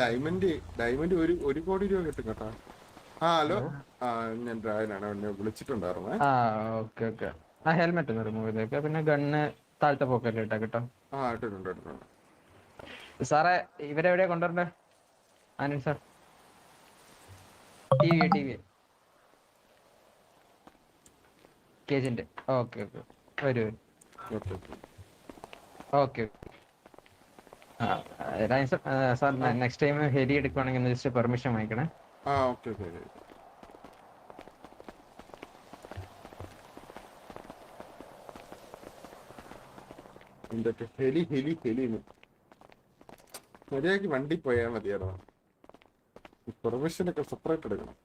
Diamond diamond ഒരു ഒരു കോടി രൂപ കിട്ടും കേട്ടാ. ആ ഹലോ. ആ. ഞാൻ രായനാണ് എന്നെ വിളിച്ചിട്ടുണ്ടായിരുന്നേ. ആ ഓക്കെ ഓക്കെ. ആ ഹെൽമെറ്റ് ഒന്ന് റിമൂവ് ചെയ്തേക്ക. പിന്നെ ഗണ്ണ് താഴത്തെ പോക്കറ്റിൽ ഇട്ടാ കേട്ടോ. ആ ഇട്ടിട്ടുണ്ട് ഇട്ടിട്ടുണ്ട്. സാറേ ഇവരെവിടെയാ കൊണ്ടുവരണ്ടേ? Anand sir. T V T V. കേജിന്റെ okay okay. വരൂ okay okay. Sir next time heli എടുക്കുവാണെങ്കിൽ ജസ്റ്റ് പെർമിഷൻ വാങ്ങിക്കണേ. ആ ഓക്കെ ഓക്കെ എന്തൊക്കെ? ഹെലി ഹെലി ഹെലി മര്യാദയ്ക്ക് വണ്ടി പോയാൽ മതിയായിരുന്നു പെർമിഷനൊക്കെ സെപ്പറേറ്റ് എടുക്കണം.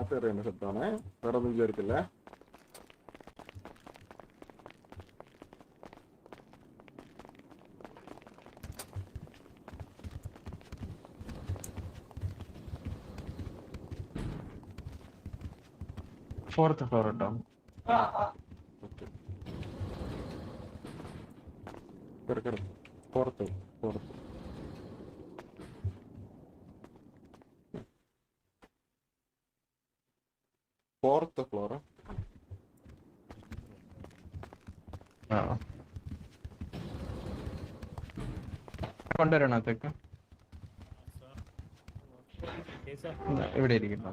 അത് അറിയുന്ന ശബ്ദമാണ്. വേറെ ഒന്നും വിചാരിക്കില്ല? ഫോർത്ത് ഫ്ലോർ കേട്ടോ പുറത്ത് പുറത്ത്. ഫോർത്ത് ഫ്ലോറ് ആ. കൊണ്ടുവരണോ അത്തേക്ക്? ഇതാ, ഇവിടെ ഇരിക്കുന്നു.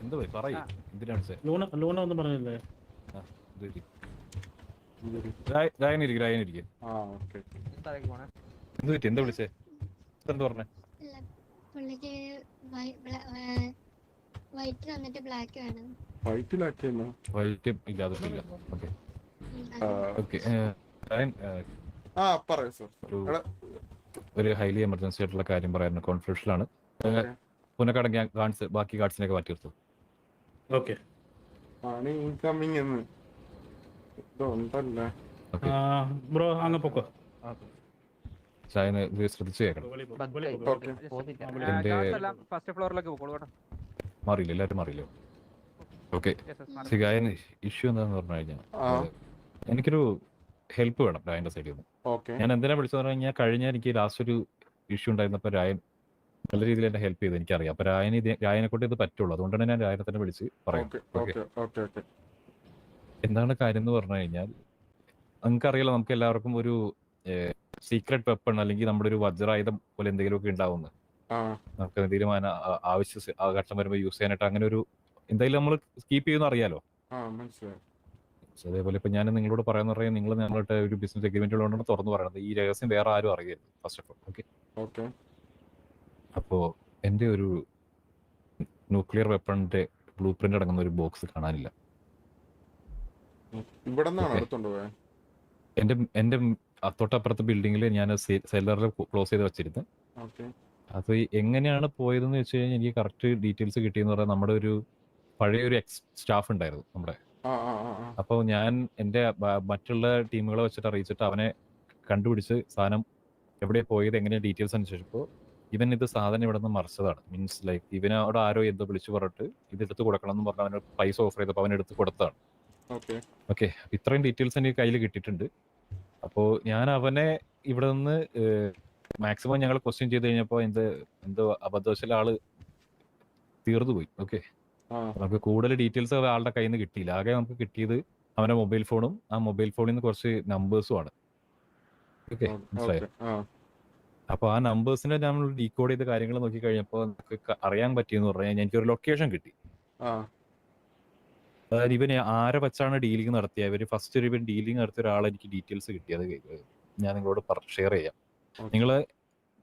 എന്ത്? പോയി? പറയൂ. എന്തിനാണ്? ലൂണ ഒന്നും പറഞ്ഞില്ലേ? രായനിരിക്ക് രായനിരിക്ക് എന്ത് പറ്റി? എന്താ വിളിച്ചേ? എന്താ പറഞ്ഞേ? വൈറ്റ് വന്നിട്ട് ബ്ലാക്ക് വേണം. വൈറ്റ് ബ്ലാക്ക് ഓക്കെ വൈറ്റ് ആ, അത് ഓക്കേ ഓക്കേ ആ പറയൂ സർ ഒരു ഹൈലി എമർജൻസി ആയിട്ടുള്ള കാര്യം പറയാൻ കോൺഫിഡൻഷ്യൽ ആണ്. പുനക്കാടൻ ഗാർഡ്സ് ബാക്കി ഗാർഡ്സിനെയൊക്കെ മാറ്റി നിർത്തും. ഓക്കെ ആണ് ഇൻകമ്മിങ് എന്ന്. എന്തോ ഉണ്ടല്ലേ? ബ്രോ അങ്ങ് പൊക്കോ. ശ്രദ്ധിച്ചു കേൾക്കണം. എന്റെ- ഫസ്റ്റ് ഫ്ലോറിലേക്ക് പോകോളൂ കേട്ടോ. മാറിയില്ല എല്ലാവരും മാറിയില്ലോ. ഓക്കെ സിഗായൻ ഇഷ്യൂ എന്താന്ന് പറഞ്ഞു കഴിഞ്ഞാൽ എനിക്കൊരു ഹെൽപ്പ് വേണം രായന്റെ സൈഡിൽ നിന്ന് ഞാൻ എന്തിനാ വിളിച്ചത് പറഞ്ഞു കഴിഞ്ഞാൽ കഴിഞ്ഞ എനിക്ക് ലാസ്റ്റ് ഒരു ഇഷ്യൂ ഉണ്ടായിരുന്നപ്പോൾ രായൻ നല്ല രീതിയിൽ എന്നെ ഹെൽപ്പ് ചെയ്ത് എനിക്കറിയാം. അപ്പൊ രായന ഇത് രായനെ കൊണ്ട് ഇത് പറ്റുള്ളൂ. അതുകൊണ്ടാണ് ഞാൻ രായനെ തന്നെ വിളിച്ച് പറയാം okay okay okay okay okay എന്താണ് കാര്യം എന്ന് പറഞ്ഞു കഴിഞ്ഞാൽ നിങ്ങൾക്കറിയാലോ നമുക്ക് എല്ലാവർക്കും ഒരു സീക്രട്ട് വെപ്പൺ അല്ലെങ്കിൽ നമ്മുടെ ഒരു വജ്രായുധം പോലെ എന്തെങ്കിലുമൊക്കെ ഉണ്ടാവുന്നത് നമുക്ക് എന്തെങ്കിലും ആവശ്യ ഘട്ടം വരുമ്പോൾ യൂസ് ചെയ്യാനായിട്ട് അങ്ങനെ ഒരു എന്തായാലും നമ്മൾ കീപ്പ് ചെയ്യുന്ന അറിയാലോ? അതേപോലെ ഇപ്പൊ ഞാൻ നിങ്ങളോട് പറയാന്ന് പറയാൻ നിങ്ങൾ ഞങ്ങളുടെ ഒരു ബിസിനസ് എഗ്രിമെന്റ് ഉള്ളതുകൊണ്ടാണ് തുറന്നു പറയുന്നത് ഈ രഹസ്യം വേറെ ആരും അറിയരുത് first of all okay okay അപ്പോ എന്റെ ഒരു ന്യൂക്ലിയർ വെപ്പണിന്റെ ബ്ലൂ പ്രിന്റ് അടങ്ങുന്ന ഒരു ബോക്സ് കാണാനില്ല. ഇവിടെ എന്റെ എന്റെ തൊട്ടപ്പുറത്തെ ബിൽഡിങ്ങിൽ ഞാൻ സെല്ലറിൽ ക്ലോസ് ചെയ്ത് വെച്ചിരുന്നു. അത് എങ്ങനെയാണ് പോയതെന്ന് വെച്ച് കഴിഞ്ഞാൽ എനിക്ക് കറക്റ്റ് ഡീറ്റെയിൽസ് കിട്ടിയെന്ന് പറഞ്ഞാൽ നമ്മുടെ ഒരു പഴയ ഒരു എക്സ് സ്റ്റാഫ് ഉണ്ടായിരുന്നു നമ്മുടെ. അപ്പോൾ ഞാൻ എന്റെ മറ്റുള്ള ടീമുകളെ വെച്ചിട്ട് അറിയിച്ചിട്ട് അവനെ കണ്ടുപിടിച്ച് സാധനം എവിടെ പോയത് എങ്ങനെ ഡീറ്റെയിൽസ് അന്വേഷിച്ചപ്പോൾ ഇവൻ ഇത് സാധനം ഇവിടെ നിന്ന് മറിച്ചതാണ് മീൻസ് ലൈക്ക് ഇവനോട് ആരോ എന്തോ വിളിച്ചു പറഞ്ഞിട്ട് ഇത് എടുത്ത് കൊടുക്കണം എന്ന് പറഞ്ഞ് അവന് പൈസ ഓഫർ ചെയ്തപ്പോൾ അവൻ എടുത്ത് കൊടുത്തതാണ്. ഓക്കെ. ഓക്കെ ഇത്രയും ഡീറ്റെയിൽസ് എനിക്ക് കയ്യിൽ കിട്ടിയിട്ടുണ്ട്. അപ്പോൾ ഞാൻ അവനെ ഇവിടെ നിന്ന് മാക്സിമം ഞങ്ങൾ ക്വസ്റ്റ്യൻ ചെയ്ത് കഴിഞ്ഞപ്പോൾ എന്ത് എന്തോ അബദ്ധവശാൽ ആൾ തീർന്നു പോയി. ഓക്കെ നമുക്ക് കൂടുതൽ ഡീറ്റെയിൽസ് ആളുടെ കയ്യിൽ നിന്ന് കിട്ടിയില്ല. ആകെ നമുക്ക് കിട്ടിയത് അവന്റെ മൊബൈൽ ഫോണും ആ മൊബൈൽ ഫോണിൽ നിന്ന് കുറച്ച് നമ്പേഴ്സും ആണ്. ഓക്കെ മനസ്സിലായോ? അപ്പൊ ആ നമ്പേഴ്സിന്റെ നമ്മൾ ഡീകോഡ് ചെയ്ത കാര്യങ്ങൾ നോക്കി കഴിഞ്ഞപ്പോൾ നമുക്ക് അറിയാൻ പറ്റിയെന്ന് പറഞ്ഞു കഴിഞ്ഞാൽ എനിക്കൊരു ലൊക്കേഷൻ കിട്ടി. അതായത് ഇവന് ആരെ വെച്ചാണ് ഡീലിംഗ് നടത്തിയത് ഇവർ ഫസ്റ്റ് ഒരു ഇവൻ ഡീലിംഗ് നടത്തിയ ഒരാളെ എനിക്ക് ഡീറ്റെയിൽസ് കിട്ടിയത് ഞാൻ നിങ്ങളോട് ഷെയർ ചെയ്യാം. നിങ്ങൾ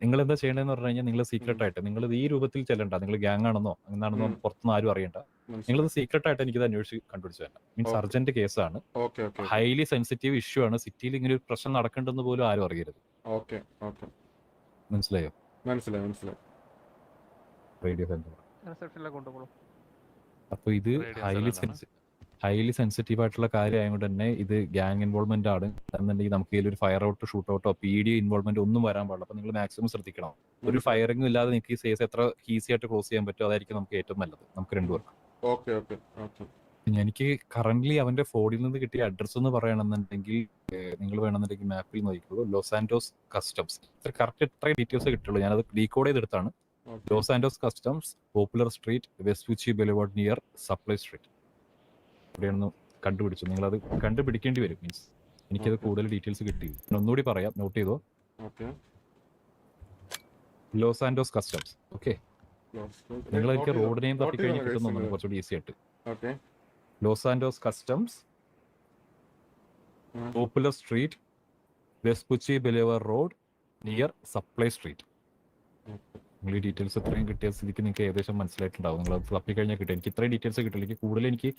നിങ്ങൾ എന്താ ചെയ്യേണ്ടതെന്ന് പറഞ്ഞു കഴിഞ്ഞാൽ നിങ്ങൾ സീക്രട്ട് ആയിട്ട് നിങ്ങൾ ഈ രൂപത്തിൽ ചെല്ലണ്ട. നിങ്ങൾ ഗ്യാങ് ആണെന്നോ എന്താണെന്നോ. പുറത്തുനിന്ന് ആരും അറിയണ്ട. നിങ്ങൾ നിങ്ങളിത് സീക്രട്ട് ആയിട്ട് എനിക്ക് അന്വേഷിച്ച് കണ്ടുപിടിച്ചു തന്നെ മീൻസ്. അർജന്റ് കേസാണ് okay okay highly sensitive issue ആണ്. സിറ്റിയിൽ ഇങ്ങനെ ഒരു പ്രശ്നം നടക്കണ്ടെന്ന് പോലും ആരും അറിയരുത്. Okay okay. മനസ്സിലായോ? മനസ്സിലായി മനസ്സിലായി. റേഡിയോ സെന്റർ അപ്പൊ ഇത് ഹൈലി silent ആണ്. സെൻസി ഹൈലി സെൻസിറ്റീവ് ആയിട്ടുള്ള കാര്യമായതുകൊണ്ട് തന്നെ ഇത് ഗ്യാങ് ഇൻവോൾവ്മെന്റ് ആണ്. എന്നുണ്ടെങ്കിൽ നമുക്ക് ഇതിൽ ഒരു ഫയർ ഔട്ട് ഷൂട്ട് ഔട്ടോ പി ഡി ഇൻവോൾവ്മെന്റ് ഒന്നും വരാൻ പാടില്ല. അപ്പൊ നിങ്ങൾ മാക്സിമം ശ്രദ്ധിക്കണം. ഒരു ഫയറിംഗും ഇല്ലാതെ നിങ്ങൾക്ക് ഈ സേസ് എത്ര ഈസി ആയിട്ട് ക്ലോസ് ചെയ്യാൻ പറ്റുമോ അതായിരിക്കും നമുക്ക് ഏറ്റവും നല്ലത്. നമുക്ക് രണ്ടുപേർക്കും ഓക്കെ ഓക്കെ ഓക്കെ എനിക്ക് കറന്റ് അവന്റെ ഫോണിൽ നിന്ന് കിട്ടിയ അഡ്രസ് എന്ന് പറയണമെന്നുണ്ടെങ്കിൽ നിങ്ങൾ വേണമെന്നുണ്ടെങ്കിൽ മാപ്പിൽ നോക്കിക്കോളൂ. ലോസ് ആൻഡോസ് കസ്റ്റംസ് കറക്റ്റ് ഇത്രയും ഡീറ്റെയിൽസ് കിട്ടുള്ളൂ. ഞാനത് decode ചെയ്തെടുത്താണ്. Los Andes customs popular street west boulevard near supply street ഇവിടെയാണെന്ന് കണ്ടുപിടിച്ചു. അത് കണ്ടുപിടിക്കേണ്ടി വരും മീൻസ് എനിക്കത്. കൂടുതൽ ഡീറ്റെയിൽസ് കിട്ടി ഞാൻ ഒന്നുകൂടി പറയാം. നോട്ട് ചെയ്തോ? ലോസ് ആൻഡോസ് കസ്റ്റംസ് ഓക്കെ നിങ്ങൾ എനിക്ക് റോഡ് നെയിം തട്ടിക്കഴിഞ്ഞ് കിട്ടുന്നു കുറച്ചുകൂടി ഈസി ആയിട്ട്. Los Andes customs. Popular street Vespucci boulevard road near supply street നിങ്ങൾ ഈ ഡീറ്റെയിൽസ് ഇത്രയും കിട്ടിയ സ്ഥിതിക്ക് നിങ്ങൾക്ക് ഏകദേശം മനസ്സിലായിട്ടുണ്ടാവും. നിങ്ങൾ അത് തപ്പി കഴിഞ്ഞാൽ കിട്ടും. എനിക്ക് ഇത്രയും ഡീറ്റെയിൽസ് കിട്ടില്ല എനിക്ക് കൂടുതൽ എനിക്ക്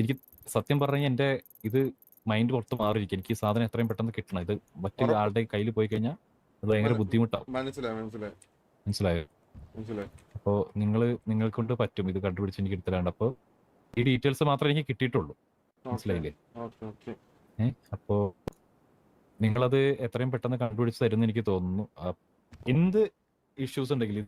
എനിക്ക് സത്യം പറഞ്ഞാൽ എന്റെ ഇത് മൈൻഡ് പുറത്ത് മാറിയിരിക്കും. എനിക്ക് ഈ സാധനം എത്രയും പെട്ടെന്ന് കിട്ടണം. ഇത് മറ്റൊരു. ആളുടെ കയ്യിൽ പോയി കഴിഞ്ഞാൽ അത് ഭയങ്കര ബുദ്ധിമുട്ടാവും. മനസ്സിലായി അപ്പോൾ നിങ്ങൾ നിങ്ങൾ കൊണ്ട് പറ്റും. ഇത് കണ്ടുപിടിച്ച് എനിക്ക് എടുത്തലാണ്ട് അപ്പോൾ ഈ ഡീറ്റെയിൽസ് മാത്രമേ എനിക്ക് കിട്ടിയിട്ടുള്ളൂ. മനസ്സിലായില്ലേ? ഏഹ് അപ്പോ നിങ്ങളത് എത്രയും പെട്ടെന്ന് കണ്ടുപിടിച്ച് തരുമെന്ന് എനിക്ക് തോന്നുന്നു. എന്ത് ഇഷ്യൂസ് ഉണ്ടെങ്കിൽ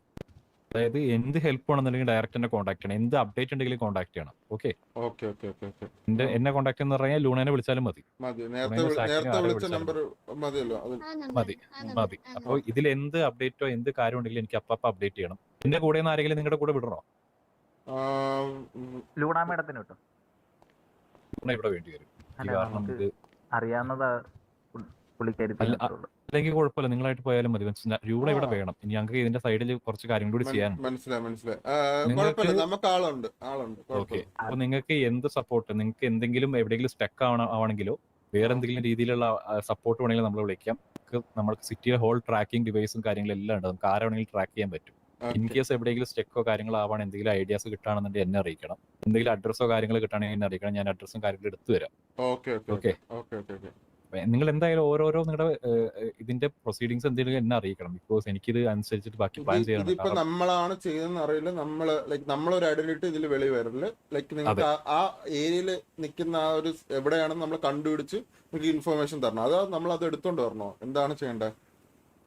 അതായത് എന്ത് ഹെൽപ്പ് വേണമെന്നുണ്ടെങ്കിൽ ഡയറക്റ്റ് എന്നെ കോൺടാക്ട് ചെയ്യണം. എന്ത് അപ്ഡേറ്റ് ഉണ്ടെങ്കിലും കോൺടാക്ട് ചെയ്യണം. Okay okay okay okay okay എന്റെ എന്നെ കോൺടാക്ട് എന്ന് പറഞ്ഞാൽ ലൂണേനെ വിളിച്ചാലും മതി. മതി. മതി അപ്പോൾ ഇതിൽ എന്ത് അപ്ഡേറ്റോ എന്ത് കാര്യം ഉണ്ടെങ്കിലും എനിക്ക് അപ്പം അപ്ഡേറ്റ് ചെയ്യണം. എന്റെ കൂടെ നിന്ന് ആരെങ്കിലും നിങ്ങളുടെ കൂടെ വിടണോ? ലൂണ മേഡത്തിന് കിട്ടും ഇവിടെ വേണ്ടി വരും. അറിയാവുന്നതാ പുള്ളിക്കാരി അല്ലെങ്കിൽ കുഴപ്പമില്ല. നിങ്ങളായിട്ട് പോയാലും മതി. മനസ്സിലാ? രൂപ ഇവിടെ വേണം. ഇനി ഞങ്ങൾക്ക് ഇതിന്റെ സൈഡിൽ കുറച്ച് കാര്യം കൂടി ചെയ്യാനുണ്ട് മനസ്സിലായി മനസ്സിലായി. നമുക്ക് ആളുണ്ട്. ആളുണ്ട്. ഓക്കെ. അപ്പൊ നിങ്ങൾക്ക് എന്ത് സപ്പോർട്ട് നിങ്ങൾക്ക് എന്തെങ്കിലും എവിടെയെങ്കിലും സ്റ്റക്ക് ആവണമെങ്കിലോ വേറെ എന്തെങ്കിലും രീതിയിലുള്ള സപ്പോർട്ട് വേണമെങ്കിലും നമ്മൾ വിളിക്കാം. നമ്മൾക്ക് സിറ്റിയിലെ ഹോൾ ട്രാക്കിംഗ് ഡിവൈസും കാര്യങ്ങളും എല്ലാം ഉണ്ട്. നമുക്ക് ആരാണെങ്കിലും ട്രാക്ക് ചെയ്യാൻ പറ്റും. ഇൻ കേസ് എവിടെയെങ്കിലും സ്റ്റെക്കോ കാര്യങ്ങളോ ആവാൻ എന്തെങ്കിലും ഐഡിയാസ് കിട്ടുകയാണെന്നുണ്ടെങ്കിൽ എന്നെ അറിയിക്കണം. എന്തെങ്കിലും അഡ്രസ്സോ കാര്യങ്ങൾ കിട്ടുകയാണെങ്കിൽ എന്നെ അറിയിക്കണം. ഞാൻ അഡ്രസ്സും കാര്യങ്ങളും എടുത്തു തരാം. Okay okay okay. ഓക്കെ നിങ്ങൾ എന്തായാലും ഓരോരോ നിങ്ങളുടെ ഇതിന്റെ പ്രൊസീഡിങ്സ് എന്തെങ്കിലും എന്നെ അറിയിക്കണം. ബിക്കോസ് എനിക്കിത് അനുസരിച്ചിട്ട് ബാക്കി പ്ലാൻ ചെയ്യണം ഇതിപ്പോ നമ്മളാണ് ചെയ്തെന്ന് അറിയില്ല. നമ്മൾ ലൈക്ക് നമ്മളൊരു ഐഡന്റിറ്റി ഇതിൽ വെളി വരൽ. ലൈക്ക് നിങ്ങൾക്ക് ആ- ഏരിയയിൽ നിൽക്കുന്ന ആ ഒരു എവിടെയാണെന്ന് നമ്മൾ കണ്ടുപിടിച്ച് നിങ്ങൾക്ക് ഇൻഫർമേഷൻ തരണം. അത് നമ്മൾ അത് എടുത്തോണ്ട് വരണോ? എന്താണ് ചെയ്യേണ്ടത്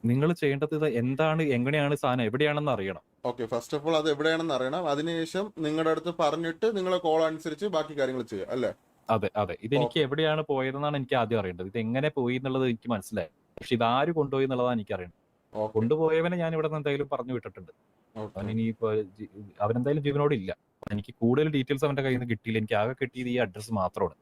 നിങ്ങൾ ചെയ്യേണ്ടത് എന്താണ് എങ്ങനെയാണ് സാധനം എവിടെയാണെന്ന് അറിയണം. ഓക്കെ ഫസ്റ്റ് ഓഫ് ഓൾ അത് എവിടെയാണെന്ന് അറിയണം. അതിനുശേഷം നിങ്ങളുടെ അടുത്ത് പറഞ്ഞിട്ട് നിങ്ങളെ കോൾ അനുസരിച്ച് ബാക്കി കാര്യങ്ങൾ ചെയ്യാം അല്ലേ? അതെ അതെ. ഇതെനിക്ക് എവിടെയാണ് പോയതെന്നാണ് എനിക്ക് ആദ്യം അറിയേണ്ടത്. ഇത് എങ്ങനെ പോയി എന്നുള്ളത് എനിക്ക് മനസ്സിലായി. പക്ഷെ ഇത് ആര് കൊണ്ടുപോയി എന്നുള്ളതാണ് എനിക്ക് അറിയേണ്ടത്. കൊണ്ടുപോയവനെ ഞാൻ ഇവിടെ നിന്ന് എന്തായാലും പറഞ്ഞു വിട്ടിട്ടുണ്ട്. അവൻ ഇനിയിപ്പോ അവൻ അവനെന്തായാലും ജീവനോട് ഇല്ല. എനിക്ക് കൂടുതൽ ഡീറ്റെയിൽസ് അവന്റെ കയ്യിൽ നിന്ന് കിട്ടിയില്ല. എനിക്ക് ആകെ കിട്ടിയത് ഈ അഡ്രസ്സ് മാത്രമാണ്.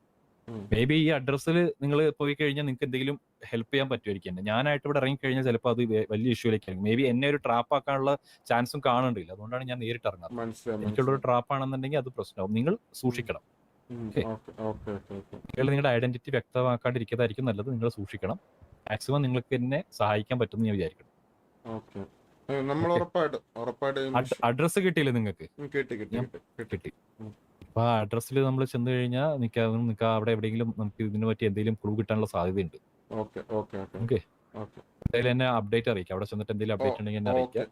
മേ ബി ഈ അഡ്രസ്സിൽ നിങ്ങൾ പോയി കഴിഞ്ഞാൽ നിങ്ങൾക്ക് എന്തെങ്കിലും ഹെൽപ്പ് ചെയ്യാൻ പറ്റുമായിരിക്കും ഞാനായിട്ട് ഇവിടെ ഇറങ്ങി കഴിഞ്ഞാൽ ചിലപ്പോൾ അത് വലിയ ഇഷ്യൂലേക്ക് ആയിരിക്കും മേ ബി എന്നെ ഒരു ട്രാപ്പ് ആക്കാനുള്ള ചാൻസും കാണണ്ടില്ല അതുകൊണ്ടാണ് ഞാൻ നേരിട്ട് ഇറങ്ങാറ് എനിക്കുള്ളൊരു എനിക്കുള്ള ഒരു ട്രാപ്പ് ആണെന്നുണ്ടെങ്കിൽ അത് പ്രശ്നമാവും. നിങ്ങൾ സൂക്ഷിക്കണം. നിങ്ങൾ നിങ്ങളുടെ ഐഡന്റിറ്റി വ്യക്തമാക്കാണ്ടിരിക്കുന്നതായിരിക്കും നല്ലത്. നിങ്ങൾ സൂക്ഷിക്കണം. മാക്സിമം നിങ്ങൾക്ക് എന്നെ സഹായിക്കാൻ പറ്റുമെന്ന് ഞാൻ വിചാരിക്കണം അഡ്രസ് നമ്മൾ. ഉറപ്പായിട്ട് ഉറപ്പായിട്ട് അഡ്രസ്സ് കിട്ടിയില്ലേ നിങ്ങൾക്ക്? കിട്ടി അപ്പൊ ആ അഡ്രസ്സിൽ നമ്മൾ ചെന്ന് കഴിഞ്ഞാൽ നിൽക്കാ നിൽക്കുക അവിടെ എവിടെയെങ്കിലും നമുക്ക് ഇതിനെ പറ്റി എന്തെങ്കിലും ക്ലൂ കിട്ടാനുള്ള സാധ്യതയുണ്ട്. ഓക്കെ എന്തായാലും എന്നെ അപ്ഡേറ്റ് അറിയിക്കാം. അവിടെ ചെന്നിട്ട് എന്തെങ്കിലും അപ്ഡേറ്റ് ഉണ്ടെങ്കിൽ എന്നെ അറിയിക്കാം.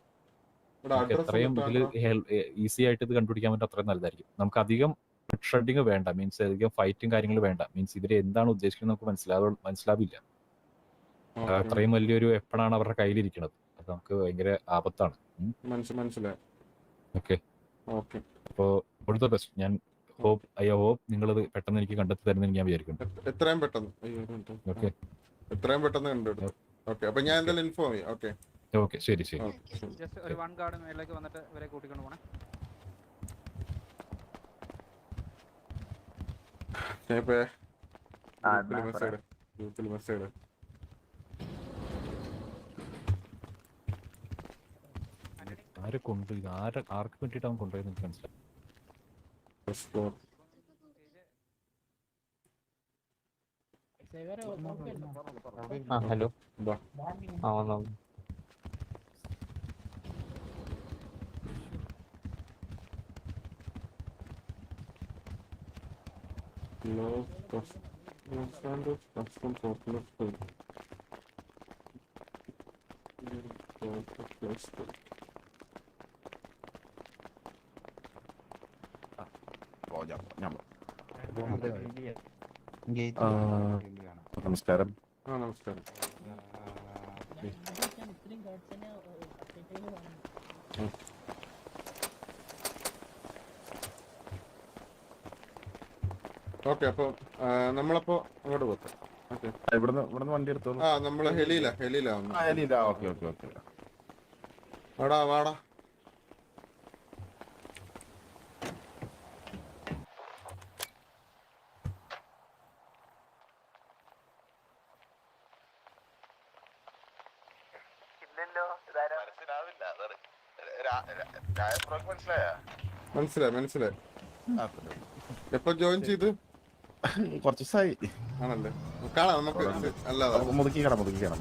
എത്രയും ഇതിൽ ഈസി ആയിട്ട് ഇത് കണ്ടുപിടിക്കാൻ പറ്റും അത്രയും നല്ലതായിരിക്കും. നമുക്ക് അധികം ഷെഡിങ് വേണ്ട. മീൻസ് അധികം ഫൈറ്റും കാര്യങ്ങൾ വേണ്ട. മീൻസ് ഇവർ എന്താണ് ഉദ്ദേശിക്കുന്നത് നമുക്ക് മനസ്സിലാവ മനസ്സിലാവില്ല. അത്രയും വലിയൊരു എപ്പോഴാണ് അവരുടെ കയ്യിലിരിക്കുന്നത്. അത് നമുക്ക് ഭയങ്കര ആപത്താണ്. മനസ്സിലായി. Okay okay. അപ്പോൾ ഓൾ ബെസ്റ്റ് ഞാൻ ഹോപ്പ് ഐ ഹോപ്പ് നിങ്ങളത് പെട്ടെന്ന് എനിക്ക് കണ്ടെത്തി തരുന്ന ഞാൻ വിചാരിക്കുന്നു. എത്രയും പെട്ടെന്ന്. ഓക്കെ എത്രയും പെട്ടെന്ന് കണ്ടെടുത്തു. ഓക്കെ അപ്പൊ ഞാൻ എന്തായാലും ഇൻഫോം ചെയ്യാം. ഓക്കെ ഓക്കെ ശരി ശരി. ജസ്റ്റ് ഒരു വൺ ഗാർഡ് മേലേക്ക് വന്നിട്ട് ഇവരെ കൂട്ടിക്കൊണ്ട് പോണേ ഞാൻ ഇപ്പൊ ആ, ഗ്രൂപ്പിൽ എന്നാ മെസ്സേജ് ഗ്രൂപ്പിൽ മെസ്സേജ് ആരെ കൊണ്ട് ആരെ ആർക്ക് വേണ്ടിയിട്ട് അവൻ കൊണ്ടുപോയെന്ന് എനിക്ക് മനസ്സിലായി ആ ഹലോ. ആ വന്നോ. Los Cus- Los Santos Custom Popular School. ആ, നമസ്കാരം ആ നമസ്കാരം ഓക്കെ അപ്പൊ ആ, നമ്മളപ്പോ അങ്ങോട്ട് പോകാം ഓക്കെ. ഇവിടുന്ന് ഇവിടുന്ന് വണ്ടി എടുത്തോളൂ. ആ നമ്മൾ ഹെലിയില ഹെലിയില ഇല്ല ഓക്കെ ഓക്കെ ഓക്കെ. വാടാ വാടാ. മനസ്സിലായി? മനസ്സിലായി എപ്പൊ ജോയിൻ ചെയ്ത്? കുറച്ച് ദിവസമായി ആണല്ലേ? കാണാം നമുക്ക്. അല്ലാതെ മുതുക്കി കാണാം. മുതുക്കി കാണാം.